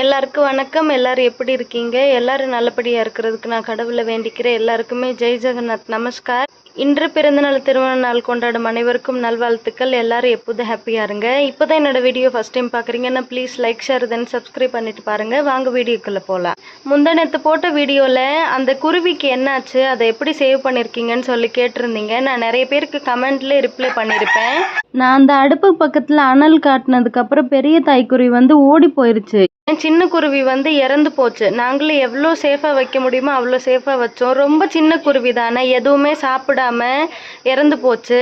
எல்லாருக்கும் வணக்கம். எல்லாரும் எப்படி இருக்கீங்க? எல்லாரும் நல்லபடியாக இருக்கிறதுக்கு நான் கடவுளை வேண்டிக்கிறேன். எல்லாருக்குமே ஜெய் ஜெகநாத். நமஸ்கார். இன்று பிறந்தநாள் திருமண நாள் கொண்டாடும் அனைவருக்கும் நல்வாழ்த்துக்கள். எல்லாரும் எப்போதும் ஹாப்பியாக இருங்க. இப்போ தான் என்னோட வீடியோ ஃபஸ்ட் டைம் பார்க்குறீங்கன்னா please like share then subscribe பண்ணிட்டு பாருங்க. வாங்க வீடியோக்குள்ளே போகலாம் முந்தனத்து போட்ட வீடியோவில் அந்த குருவிக்கு என்னாச்சு? அதை எப்படி சேவ் பண்ணியிருக்கீங்கன்னு சொல்லி கேட்டிருந்தீங்க. நான் நிறைய பேருக்கு கமெண்ட்ல ரிப்ளை பண்ணியிருப்பேன் நான் அந்த அடுப்பு பக்கத்தில் அனல் காட்டினதுக்கு அப்புறம் பெரிய தாய்க்குருவி வந்து ஓடி போயிருச்சு. சின்ன குருவி வந்து இறந்து போச்சு. நாங்களும் எவ்வளோ சேஃபாக வைக்க முடியுமோ அவ்வளோ சேஃபாக வச்சோம். ரொம்ப சின்ன குருவி தானே. எதுவுமே சாப்பிடாம இறந்து போச்சு.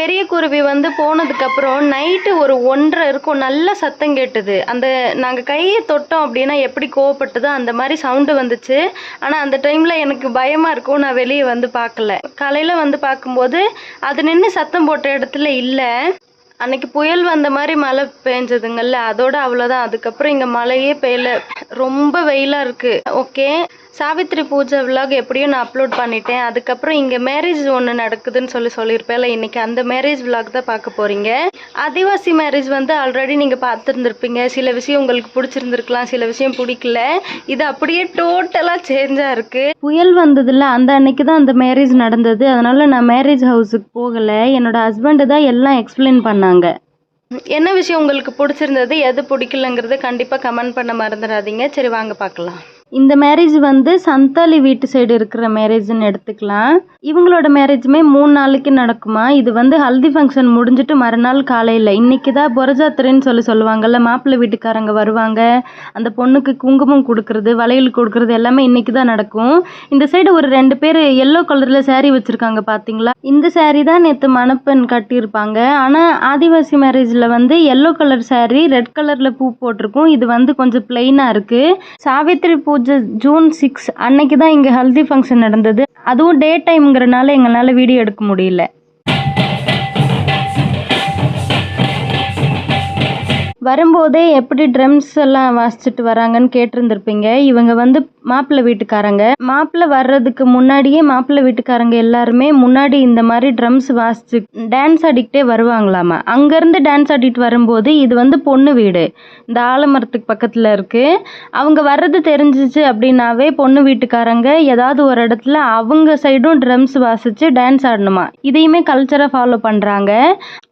பெரிய குருவி வந்து போனதுக்கப்புறம் நைட்டு ஒரு ஒன்றரை இருக்கும். நல்ல சத்தம் கேட்டுது. அந்த நாங்கள் கையை தொட்டோம் அப்படின்னா எப்படி கோவப்பட்டதோ அந்த மாதிரி சவுண்டு வந்துச்சு. ஆனால் அந்த டைமில் எனக்கு பயமாக இருக்கும். நான் வெளியே வந்து பார்க்கல. காலையில் வந்து பார்க்கும்போது அது நின்று சத்தம் போட்ட இடத்துல இல்லை. அன்னைக்கு புயல் வந்த மாதிரி மழை பெஞ்சதுங்கல்ல அதோட அவ்வளோதான் அதுக்கப்புறம் இங்கே மழையே பெய்யல. ரொம்ப வெயிலாக இருக்கு. ஓகே சாவித்ரி பூஜை விலாக் எப்படியும் நான் அப்லோட் பண்ணிட்டேன். அதுக்கப்புறம் இங்கே மேரேஜ் ஒன்று நடக்குதுன்னு சொல்லி சொல்லியிருப்பேன்ல இன்னைக்கு அந்த மேரேஜ் விலாக் தான் பார்க்க போறீங்க. ஆதிவாசி மேரேஜ் வந்து ஆல்ரெடி நீங்கள் பார்த்துருந்துருப்பீங்க. சில விஷயம் உங்களுக்கு பிடிச்சிருந்துருக்கலாம் சில விஷயம் பிடிக்கல. இது அப்படியே டோட்டலாக சேஞ்சாக இருக்கு. புயல் வந்ததில்ல அந்த அன்னைக்கு தான் அந்த மேரேஜ் நடந்தது. அதனால நான் மேரேஜ் ஹவுஸுக்கு போகலை. என்னோட ஹஸ்பண்டு தான் எல்லாம் எக்ஸ்பிளைன் பண்ணாங்க. என்ன விஷயம் உங்களுக்கு பிடிச்சிருந்தது எது பிடிக்கலங்கிறத கண்டிப்பாக கமெண்ட் பண்ண மறந்துடாதீங்க. சரி வாங்க பார்க்கலாம். இந்த மேரேஜ் வந்து சந்தாலி வீட்டு சைடு இருக்கிற மேரேஜ்னு எடுத்துக்கலாம். இவங்களோட மேரேஜுமே மூணு நாளைக்கு நடக்குமா? இது வந்து ஹல்தி ஃபங்க்ஷன் முடிஞ்சிட்டு மறுநாள் காலையில். இன்னைக்கு தான் புரஜாத்திரைன்னு சொல்லி சொல்லுவாங்கல்ல மாப்பிள்ளை வீட்டுக்காரங்க வருவாங்க. அந்த பொண்ணுக்கு குங்குமம் கொடுக்கறது வளையல் கொடுக்கறது எல்லாமே இன்னைக்கு தான் நடக்கும். இந்த சைடு ஒரு ரெண்டு பேர் எல்லோ கலரில் சேரீ வச்சுருக்காங்க பார்த்தீங்களா இந்த சேரீ தான் நேற்று மணப்பெண் கட்டியிருப்பாங்க. ஆனால் ஆதிவாசி மேரேஜில் வந்து எல்லோ கலர் சேரீ ரெட் கலரில் பூ போட்டிருக்கும். இது வந்து கொஞ்சம் பிளெயினாக இருக்குது சாவித்திரி பூ பூஜை ஜூன் சிக்ஸ் அன்னைக்கு தான் இங்கே ஹல்தி ஃபங்க்ஷன் நடந்தது. அதுவும் டே டைம்ங்கிறனால எங்களால் வீடியோ எடுக்க முடியல. வரும்போதே எப்படி ட்ரம்ஸ் எல்லாம் வாசிச்சுட்டு வராங்கன்னு கேட்டிருந்திருப்பீங்க. இவங்க வந்து மாப்பிள்ளை வீட்டுக்காரங்க. மாப்பிள்ளை வர்றதுக்கு முன்னாடியே மாப்பிள்ளை வீட்டுக்காரங்க எல்லாருமே முன்னாடி இந்த மாதிரி ட்ரம்ஸ் வாசிச்சு டான்ஸ் ஆடிக்கிட்டே வருவாங்களாமா? அங்கேருந்து டான்ஸ் ஆடிட்டு வரும்போது இது வந்து பொண்ணு வீடு. இந்த ஆலமரத்துக்கு பக்கத்தில் இருக்குது அவங்க வர்றது தெரிஞ்சிச்சு அப்படின்னாவே பொண்ணு வீட்டுக்காரங்க ஏதாவது ஒரு இடத்துல அவங்க சைடும் ட்ரம்ஸ் வாசித்து டான்ஸ் ஆடணுமா? இதையுமே கல்ச்சரை ஃபாலோ பண்ணுறாங்க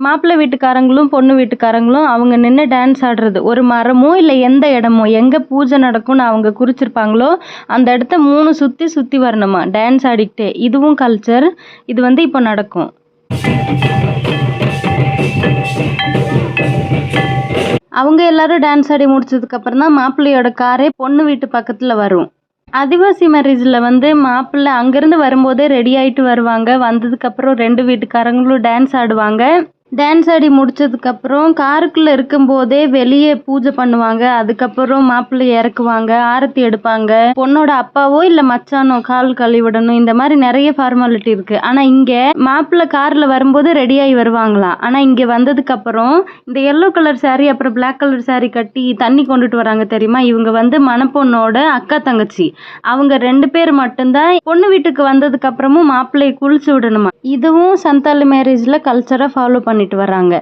மாப்பிள்ளை வீட்டுக்காரங்களும் பொண்ணு வீட்டுக்காரங்களும் அவங்க நின்று டான்ஸ் டான்ஸ் ஆடுறது ஒரு மரமோ இல்லை எந்த இடமோ? எங்கே பூஜை நடக்கும்னு அவங்க குறிச்சிருப்பாங்களோ அந்த இடத்த மூணு சுற்றி சுற்றி வரணுமா? டான்ஸ் ஆடிக்கிட்டே. இதுவும் கல்ச்சர் இது வந்து இப்போ நடக்கும். அவங்க எல்லாரும் டான்ஸ் ஆடி முடிச்சதுக்கப்புறம் தான் மாப்பிள்ளையோட காரே பொண்ணு வீட்டு பக்கத்தில் வரும். ஆதிவாசி மேரேஜில் வந்து மாப்பிள்ளை அங்கேருந்து வரும்போதே ரெடி ஆகிட்டு வருவாங்க. வந்ததுக்கப்புறம் ரெண்டு வீட்டுக்காரங்களும் டான்ஸ் ஆடுவாங்க. டான்ஸ் ஆடி முடிச்சதுக்கப்புறம் காருக்குள்ளே இருக்கும்போதே வெளியே பூஜை பண்ணுவாங்க. அதுக்கப்புறம் மாப்பிள்ளை இறக்குவாங்க ஆரத்தி எடுப்பாங்க. பொண்ணோட அப்பாவோ இல்லை மச்சானோ கால் கழுவிடணும் இந்த மாதிரி நிறைய ஃபார்மாலிட்டி இருக்குது ஆனால் இங்கே மாப்பிள்ளை காரில் வரும்போது ரெடியாகி வருவாங்களாம். ஆனால் இங்கே வந்ததுக்கப்புறம் இந்த எல்லோ கலர் சாரீ அப்புறம் பிளாக் கலர் சாரீ கட்டி தண்ணி கொண்டுட்டு வராங்க தெரியுமா? இவங்க வந்து மணப்பொண்ணோட அக்கா தங்கச்சி. அவங்க ரெண்டு பேர் மட்டும்தான் பொண்ணு வீட்டுக்கு வந்ததுக்கப்புறமும் மாப்பிள்ளையை குளிச்சு விடணுமா? இதுவும் சந்தாலி மேரேஜில் கல்ச்சராக ஃபாலோ பண்ணி பண்ணிட்டு வராங்க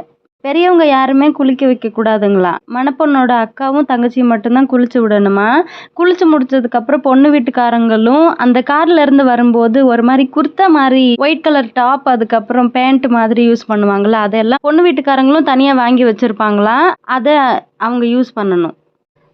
பெரியவங்க யாருமே குளிக்க வைக்க கூடாதுங்களா? மணப்பொண்ணோட அக்காவும் தங்கச்சியும் மட்டும்தான் குளிச்சு விடணுமா? குளிச்சு முடிச்சதுக்கப்புறம் பொண்ணு வீட்டுக்காரங்களும் அந்த கார்ல இருந்து வரும்போது ஒரு மாதிரி குர்த்தா மாதிரி ஒயிட் கலர் டாப் அதுக்கப்புறம் பேண்ட் மாதிரி யூஸ் பண்ணுவாங்கல்ல அதெல்லாம் பொண்ணு வீட்டுக்காரங்களும் தனியா வாங்கி வச்சிருப்பாங்களா? அதை அவங்க யூஸ் பண்ணணும்.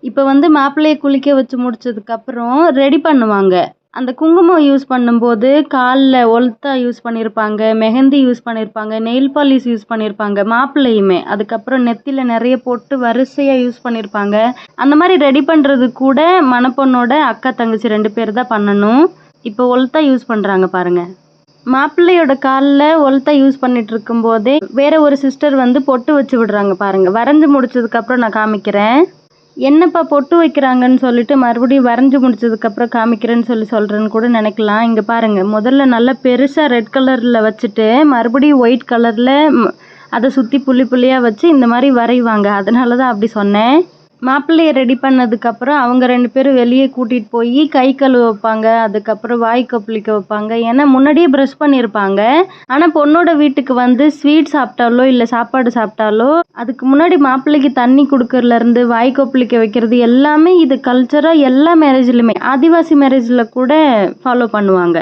இப்போ வந்து மாப்பிள்ளையை குளிக்க வச்சு முடிச்சதுக்கப்புறம் ரெடி பண்ணுவாங்க. அந்த குங்குமம் யூஸ் பண்ணும்போது காலில் ஒல்த்தா யூஸ் பண்ணியிருப்பாங்க மெஹந்தி யூஸ் பண்ணியிருப்பாங்க நெயில் பாலிஷ் யூஸ் பண்ணியிருப்பாங்க மாப்பிள்ளையுமே. அதுக்கப்புறம் நெத்தியில் நிறைய போட்டு வரிசையாக யூஸ் பண்ணியிருப்பாங்க அந்த மாதிரி ரெடி பண்ணுறது கூட மணப்பொண்ணோட அக்கா தங்கச்சி ரெண்டு பேர் தான் பண்ணணும். இப்போ ஒல்த்தா யூஸ் பண்ணுறாங்க பாருங்கள் மாப்பிள்ளையோட காலில் ஒல்த்தா யூஸ் பண்ணிட்டு இருக்கும்போதே வேற ஒரு சிஸ்டர் வந்து பொட்டு வச்சு விடுறாங்க பாருங்க. வரைஞ்சு முடிச்சதுக்கப்புறம் நான் காமிக்கிறேன். என்னப்பா பொட்டு வைக்கிறாங்கன்னு சொல்லிட்டு மறுபடியும் வரைஞ்சி முடிச்சதுக்கப்புறம் காமிக்கிறேன்னு சொல்லி சொல்கிறேன்னு கூட நினைக்கலாம். இங்கே பாருங்கள் முதல்ல நல்லா பெருசாக ரெட் கலரில் வச்சுட்டு மறுபடியும் ஒயிட் கலரில் அதை சுற்றி புள்ளி புள்ளியாக வச்சு இந்த மாதிரி வரைவாங்க. அதனால தான் அப்படி சொன்னேன். மாப்பிள்ளையை ரெடி பண்ணதுக்கப்புறம் அவங்க ரெண்டு பேரும் வெளியே கூட்டிகிட்டு போய் கை கழுவ வைப்பாங்க அதுக்கப்புறம் வாய் கொப்பளிக்க வைப்பாங்க. ஏன்னா முன்னாடியே ப்ரெஷ் பண்ணியிருப்பாங்க ஆனால் பொண்ணோட வீட்டுக்கு வந்து ஸ்வீட் சாப்பிட்டாலோ இல்லை சாப்பாடு சாப்பிட்டாலோ அதுக்கு முன்னாடி மாப்பிள்ளைக்கு தண்ணி கொடுக்கறதுலேருந்து வாய் கொப்பளிக்க வைக்கிறது எல்லாமே இது கல்ச்சராக எல்லா மேரேஜ்லையுமே ஆதிவாசி மேரேஜில் கூட ஃபாலோ பண்ணுவாங்க.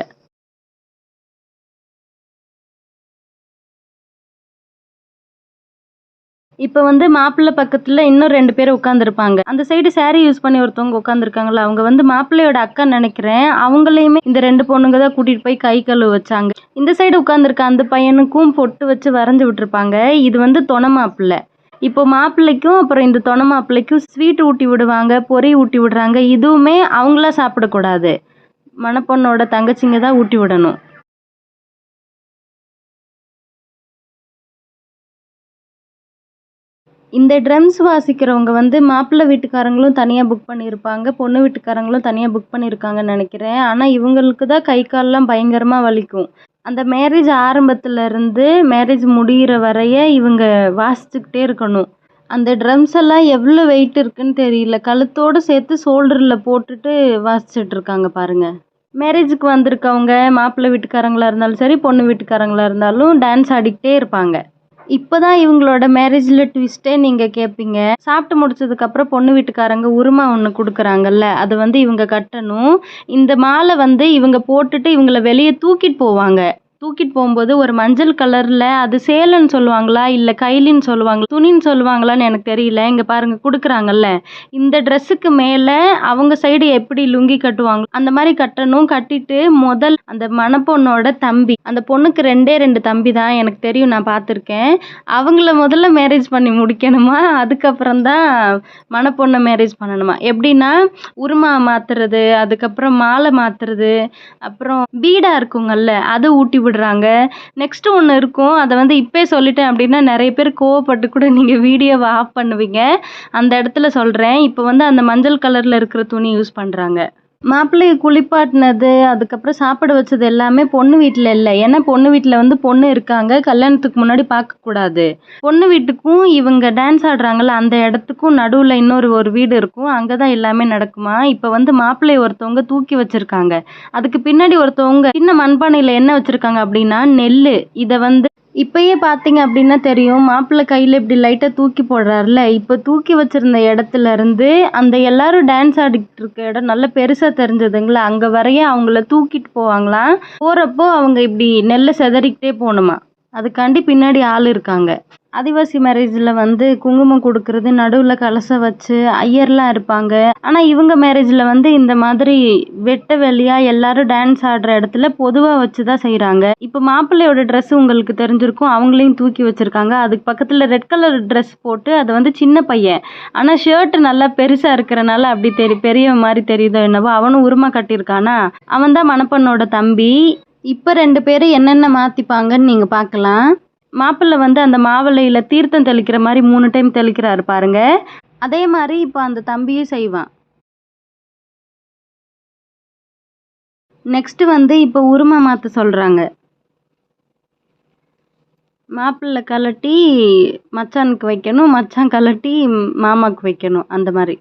இப்போ வந்து மாப்பிள்ளை பக்கத்தில் இன்னும் ரெண்டு பேர் உட்காந்துருப்பாங்க அந்த சைடு saree யூஸ் பண்ணி ஒருத்தவங்க உட்காந்துருக்காங்களா அவங்க வந்து மாப்பிள்ளையோட அக்கா நினைக்கிறேன். அவங்களையுமே இந்த ரெண்டு பொண்ணுங்க தான் கூட்டிகிட்டு போய் கை கழுவ வச்சாங்க. இந்த சைடு உட்காந்துருக்க அந்த பையனுக்கும் பொட்டு வச்சு வரைஞ்சி விட்டுருப்பாங்க. இது வந்து தொண மாப்பிள்ளை. இப்போ மாப்பிள்ளைக்கும் அப்புறம் இந்த தொண மாப்பிள்ளைக்கும் ஸ்வீட் ஊட்டி விடுவாங்க பொரி ஊட்டி விடுறாங்க. இதுவுமே அவங்களா சாப்பிடக்கூடாது. மணப்பொண்ணோட தங்கச்சிங்க தான் ஊட்டி விடணும். இந்த ட்ரம்ஸ் வாசிக்கிறவங்க வந்து மாப்பிள்ளை வீட்டுக்காரங்களும் தனியாக புக் பண்ணியிருப்பாங்க பொண்ணு வீட்டுக்காரங்களும் தனியாக புக் பண்ணியிருக்காங்கன்னு நினைக்கிறேன். ஆனால் இவங்களுக்கு தான் கை கால்லாம் பயங்கரமாக வலிக்கும். அந்த மேரேஜ் ஆரம்பத்துலேருந்து மேரேஜ் முடிகிற வரைய இவங்க வாசிச்சுக்கிட்டே இருக்கணும். அந்த ட்ரம்ஸ் எல்லாம் எவ்வளோ வெயிட் இருக்குன்னு தெரியல. கழுத்தோடு சேர்த்து ஷோல்டரில் போட்டுட்டு வாசிச்சுட்டு இருக்காங்க பாருங்கள் மேரேஜுக்கு வந்திருக்கவங்க மாப்பிள்ளை வீட்டுக்காரங்களாக இருந்தாலும் சரி பொண்ணு வீட்டுக்காரங்களாக இருந்தாலும் டான்ஸ் ஆடிக்கிட்டே இருப்பாங்க. இப்போதான் இவங்களோட மேரேஜில் ட்விஸ்ட்டே நீங்கள் கேட்பீங்க சாப்பிட்டு முடிச்சதுக்கப்புறம் பொண்ணு வீட்டுக்காரங்க உருமா ஒன்று கொடுக்குறாங்கல்ல அது வந்து இவங்க கட்டணும். இந்த மாலை வந்து இவங்க போட்டுட்டு இவங்கள வெளியே தூக்கிட்டு போவாங்க. தூக்கிட்டு போகும்போது ஒரு மஞ்சள் கலரில் அது சேலைன்னு சொல்லுவாங்களா இல்லை கைலின்னு சொல்லுவாங்களா துணின்னு சொல்லுவாங்களான்னு எனக்கு தெரியல. இங்கே பாருங்க கொடுக்குறாங்கல்ல. இந்த ட்ரெஸ்ஸுக்கு மேலே அவங்க சைடு எப்படி லுங்கி கட்டுவாங்க அந்த மாதிரி கட்டணும். கட்டிட்டு முதல் அந்த மணப்பொண்ணோட தம்பி அந்த பொண்ணுக்கு ரெண்டே ரெண்டு தம்பி தான் எனக்கு தெரியும் நான் பார்த்துருக்கேன். அவங்கள முதல்ல மேரேஜ் பண்ணி முடிக்கணுமா? அதுக்கப்புறம் தான் மணப்பொண்ணை மேரேஜ் பண்ணணுமா? எப்படின்னா உருமா மாற்றுறது அதுக்கப்புறம் மாலை மாற்றுறது அப்புறம் பீடா இருக்குங்கல்ல அதை ஊட்டி விடுறாங்க. நெக்ஸ்ட்டு ஒன்று இருக்கும். அதை வந்து இப்போயே சொல்லிட்டேன் அப்படின்னா நிறைய பேர் கோவப்பட்டு கூட நீங்கள் வீடியோவை ஆஃப் பண்ணுவீங்க. அந்த இடத்துல சொல்கிறேன் இப்போ வந்து அந்த மஞ்சள் கலரில் இருக்கிற துணி யூஸ் பண்ணுறாங்க மாப்பிள்ளையை குளிப்பாட்டினது அதுக்கப்புறம் சாப்பிட வச்சது எல்லாமே பொண்ணு வீட்டில் இல்லை. ஏன்னா பொண்ணு வீட்டில் வந்து பொண்ணு இருக்காங்க கல்யாணத்துக்கு முன்னாடி பார்க்கக்கூடாது பொண்ணு வீட்டுக்கும் இவங்க டான்ஸ் ஆடுறாங்கல்ல அந்த இடத்துக்கும் நடுவில் இன்னொரு ஒரு வீடு இருக்கும். அங்கே தான் எல்லாமே நடக்குமா? இப்போ வந்து மாப்பிள்ளையை ஒருத்தவங்க தூக்கி வச்சுருக்காங்க. அதுக்கு பின்னாடி ஒருத்தவங்க சின்ன மண்பானையில் என்ன வச்சுருக்காங்க அப்படின்னா நெல் இதை வந்து இப்பயே பார்த்தீங்க அப்படின்னா தெரியும். மாப்பிள்ளை கையில் இப்படி லைட்டாக தூக்கி போடுறாருல இப்போ தூக்கி வச்சுருந்த இடத்துல இருந்து அந்த எல்லாரும் டான்ஸ் ஆடிக்கிட்டு இருக்க இடம் நல்ல பெருசாக தெரிஞ்சதுங்களா? அங்கே வரைய அவங்கள தூக்கிட்டு போவாங்களாம் போகிறப்போ அவங்க இப்படி நெல்லை செதறிக்கிட்டே போகணுமா? அதுக்காண்டி பின்னாடி ஆள் இருக்காங்க. ஆதிவாசி மேரேஜில் வந்து குங்குமம் கொடுக்கறது நடுவில் கலசம் வச்சு ஐயர்லாம் இருப்பாங்க. ஆனால் இவங்க மேரேஜில் வந்து இந்த மாதிரி வெட்ட வெளியாக எல்லாரும் டான்ஸ் ஆடுற இடத்துல பொதுவாக வச்சு தான் செய்கிறாங்க இப்போ மாப்பிள்ளையோட ட்ரெஸ் உங்களுக்கு தெரிஞ்சிருக்கும். அவங்களையும் தூக்கி வச்சுருக்காங்க. அதுக்கு பக்கத்தில் ரெட் கலர் ட்ரெஸ் போட்டு அது வந்து சின்ன பையன். ஆனால் ஷர்ட் நல்லா பெருசாக இருக்கிறனால அப்படி தெரி பெரிய மாதிரி தெரியுதோ என்னவோ அவனும் உருமா கட்டியிருக்கானா? அவன் தான் மணப்பெண்ணோட தம்பி. இப்போ ரெண்டு பேரும் என்னென்ன மாற்றிப்பாங்கன்னு நீங்கள் பார்க்கலாம். மாப்பிள்ளை வந்து அந்த மாவிளையில் தீர்த்தம் தெளிக்கிற மாதிரி மூணு டைம் தெளிக்கிறாரு பாருங்க. அதே மாதிரி இப்போ அந்த தம்பியும் செய்வான். நெக்ஸ்ட்டு வந்து இப்போ உருமா மாற்ற சொல்கிறாங்க மாப்பிள்ளை கலட்டி மச்சானுக்கு வைக்கணும் மச்சான் கலட்டி மாமாவுக்கு வைக்கணும் அந்த மாதிரி.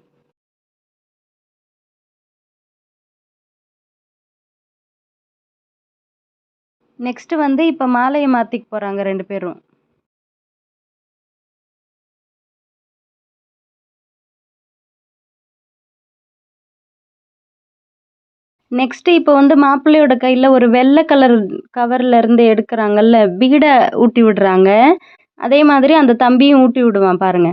நெக்ஸ்ட் வந்து இப்போ மாலையை மாற்றிக்க போகிறாங்க ரெண்டு பேரும். நெக்ஸ்ட் இப்போ வந்து மாப்பிள்ளையோட கையில் ஒரு வெள்ளை கலர் கவர்ல இருந்து எடுக்கிறாங்கல்ல பீடை ஊட்டி விடுறாங்க. அதே மாதிரி அந்த தம்பியும் ஊட்டி விடுவான் பாருங்க.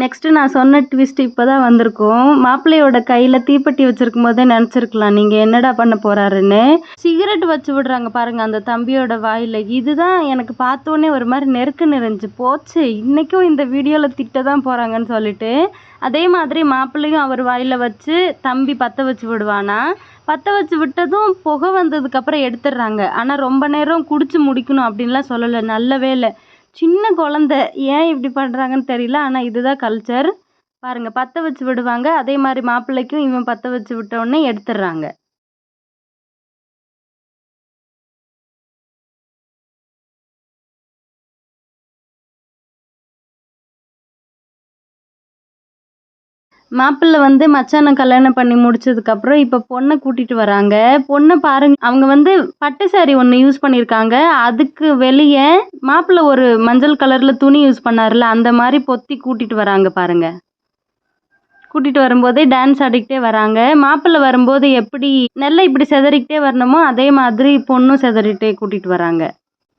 நெக்ஸ்ட்டு நான் சொன்ன ட்விஸ்ட் இப்போ தான் வந்திருக்கும். மாப்பிள்ளையோட கையில் தீப்பெட்டி வச்சுருக்கும் போதே நினச்சிருக்கலாம். நீங்கள் என்னடா பண்ண போகிறாருன்னு சிகரெட் வச்சு விடுறாங்க பாருங்கள் அந்த தம்பியோட வாயில். இதுதான் எனக்கு பார்த்தோன்னே ஒரு மாதிரி நெருக்கு நிறைஞ்சு போச்சு. இன்றைக்கும் இந்த வீடியோவில் திட்ட தான் போகிறாங்கன்னு சொல்லிட்டு. அதே மாதிரி மாப்பிள்ளையும் அவர் வாயில் வச்சு தம்பி பற்ற வச்சு விடுவானா? பற்ற வச்சு விட்டதும் புகை வந்ததுக்கப்புறம் எடுத்துடுறாங்க. ஆனால் ரொம்ப நேரம் குடிச்சு முடிக்கணும் அப்படின்லாம் சொல்லலை. நல்ல வேலை. சின்ன குழந்த ஏன் இப்படி பண்ணுறாங்கன்னு தெரியல. ஆனால் இதுதான் கல்ச்சர் பாருங்கள் பற்ற வச்சு விடுவாங்க. அதே மாதிரி மாப்பிள்ளைக்கும் இவன் பற்ற வச்சு விட்ட எடுத்துடுறாங்க. மாப்பிள்ளை வந்து மச்சானை கல்யாணம் பண்ணி முடிச்சதுக்கப்புறம் இப்போ பொண்ணை கூட்டிட்டு வராங்க. பொண்ணை பாருங்க அவங்க வந்து பட்டு சாரி ஒன்று யூஸ் பண்ணியிருக்காங்க அதுக்கு வெளியே மாப்பிள்ளை ஒரு மஞ்சள் கலரில் துணி யூஸ் பண்ணார்ல அந்த மாதிரி பொத்தி கூட்டிட்டு வராங்க பாருங்க. கூட்டிட்டு வரும்போதே டான்ஸ் ஆடிக்கிட்டே வராங்க. மாப்பிள்ளை வரும்போது எப்படி நெல்லை இப்படி செதறிக்கிட்டே வரணுமோ அதே மாதிரி பொண்ணும் செதறிட்டே கூட்டிட்டு வராங்க.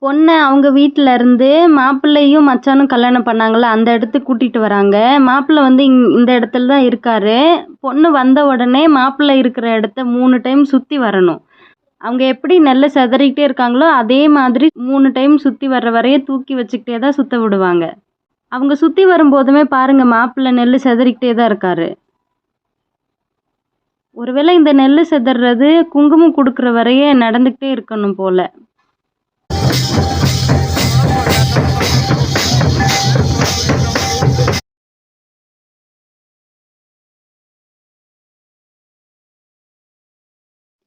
பொண்ணை அவங்க வீட்டில் இருந்து மாப்பிள்ளையும் மச்சானும் கல்யாணம் பண்ணாங்கல்ல அந்த இடத்துக்கு கூட்டிகிட்டு வராங்க. மாப்பிள்ளை வந்து இங் இந்த இடத்துல தான் இருக்கார். பொண்ணு வந்த உடனே மாப்பிள்ளை இருக்கிற இடத்த மூணு டைம் சுற்றி வரணும். அவங்க எப்படி நெல்லை செதறிக்கிட்டே இருக்காங்களோ அதே மாதிரி மூணு டைம் சுற்றி வர்ற வரைய தூக்கி வச்சுக்கிட்டே தான் சுற்ற விடுவாங்க. அவங்க சுற்றி வரும்போதுமே பாருங்கள் மாப்பிள்ளை நெல் செதறிக்கிட்டே தான் இருக்காரு. ஒருவேளை இந்த நெல் செதறது குங்குமம் கொடுக்குற வரையே நடந்துக்கிட்டே இருக்கணும் போல.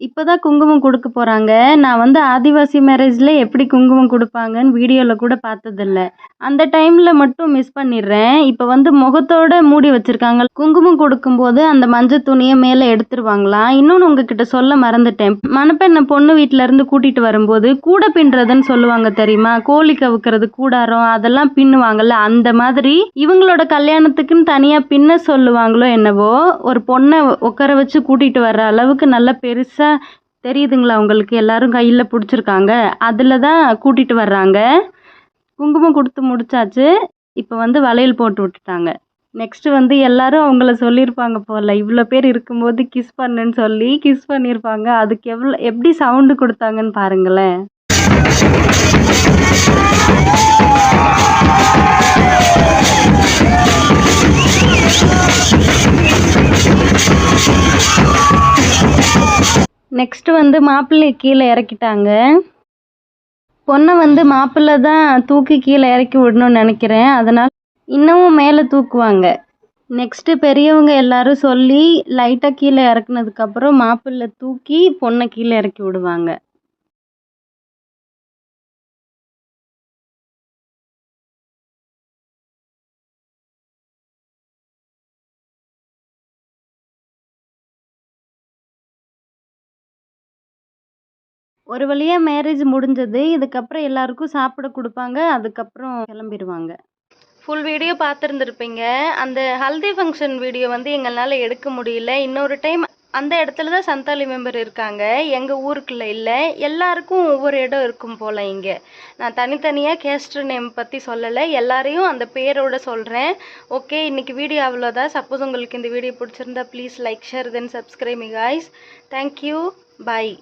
இப்போதான் குங்குமம் கொடுக்க போகிறாங்க நான் வந்து ஆதிவாசி மேரேஜில் எப்படி குங்குமம் கொடுப்பாங்கன்னு வீடியோவில் கூட பார்த்ததில்ல. அந்த டைமில் மட்டும் மிஸ் பண்ணிடுறேன். இப்போ வந்து முகத்தோட மூடி வச்சுருக்காங்க. குங்குமம் கொடுக்கும்போது அந்த மஞ்சள் துணியை மேலே எடுத்துருவாங்களா? இன்னொன்று உங்ககிட்ட சொல்ல மறந்துட்டேன். மணப்பெண்ணை பொண்ணு வீட்டிலேருந்து கூட்டிகிட்டு வரும்போது கூட பின்னுறதுன்னு சொல்லுவாங்க தெரியுமா? கோழி கவுக்கிறது கூடாரம் அதெல்லாம் பின்னுவாங்கல்ல அந்த மாதிரி. இவங்களோட கல்யாணத்துக்குன்னு தனியாக பின்ன சொல்லுவாங்களோ என்னவோ ஒரு பொண்ணை உட்கார வச்சு கூட்டிகிட்டு வர்ற அளவுக்கு நல்லா பெருசாக தெரியுதுங்களா உங்களுக்கு? எல்லாரும் கையில் பிடிச்சிருக்காங்க. அதில் தான் கூட்டிகிட்டு வர்றாங்க. குங்குமம் கொடுத்து முடிச்சாச்சு. இப்போ வந்து வளையல் போட்டு விட்டுட்டாங்க. நெக்ஸ்ட்டு வந்து எல்லாரும் அவங்கள சொல்லியிருப்பாங்க போல். இவ்வளோ பேர் இருக்கும்போது கிஸ் பண்ணுன்னு சொல்லி கிஸ் பண்ணியிருப்பாங்க. அதுக்கு எவ்வளோ எப்படி சவுண்டு கொடுத்தாங்கன்னு பாருங்களேன். நெக்ஸ்ட்டு வந்து மாப்பிள்ளையை கீழே இறக்கிட்டாங்க. பொண்ணை வந்து மாப்பிள்ளை தான் தூக்கி கீழே இறக்கி விடணும்னு நினைக்கிறேன். அதனால் இன்னமும் மேலே தூக்குவாங்க. நெக்ஸ்ட்டு பெரியவங்க எல்லாரும் சொல்லி லைட்டாக கீழே இறக்குனதுக்கப்புறம் மாப்பிள்ளை தூக்கி பொண்ணை கீழே இறக்கி விடுவாங்க. ஒரு வழியாக மேரேஜ் முடிஞ்சது இதுக்கப்புறம் எல்லாருக்கும் சாப்பிட கொடுப்பாங்க அதுக்கப்புறம் கிளம்பிடுவாங்க ஃபுல் வீடியோ பார்த்துருந்துருப்பீங்க. அந்த ஹல்தி ஃபங்க்ஷன் வீடியோ வந்து எங்களால் எடுக்க முடியல. இன்னொரு டைம் அந்த இடத்துல தான் சந்தாலி மெம்பர் இருக்காங்க. எங்கள் ஊருக்குள்ளே இல்லை. எல்லாருக்கும் ஒவ்வொரு இடம் இருக்கும் போல் இங்கே. நான் தனித்தனியாக கேஸ்டர் நேம் பற்றி சொல்லலை. எல்லாரையும் அந்த பேரோட சொல்கிறேன் ஓகே இன்னைக்கு வீடியோ அவ்வளோதான் சப்போஸ் உங்களுக்கு இந்த வீடியோ பிடிச்சிருந்தா please like share then subscribe me guys thank you bye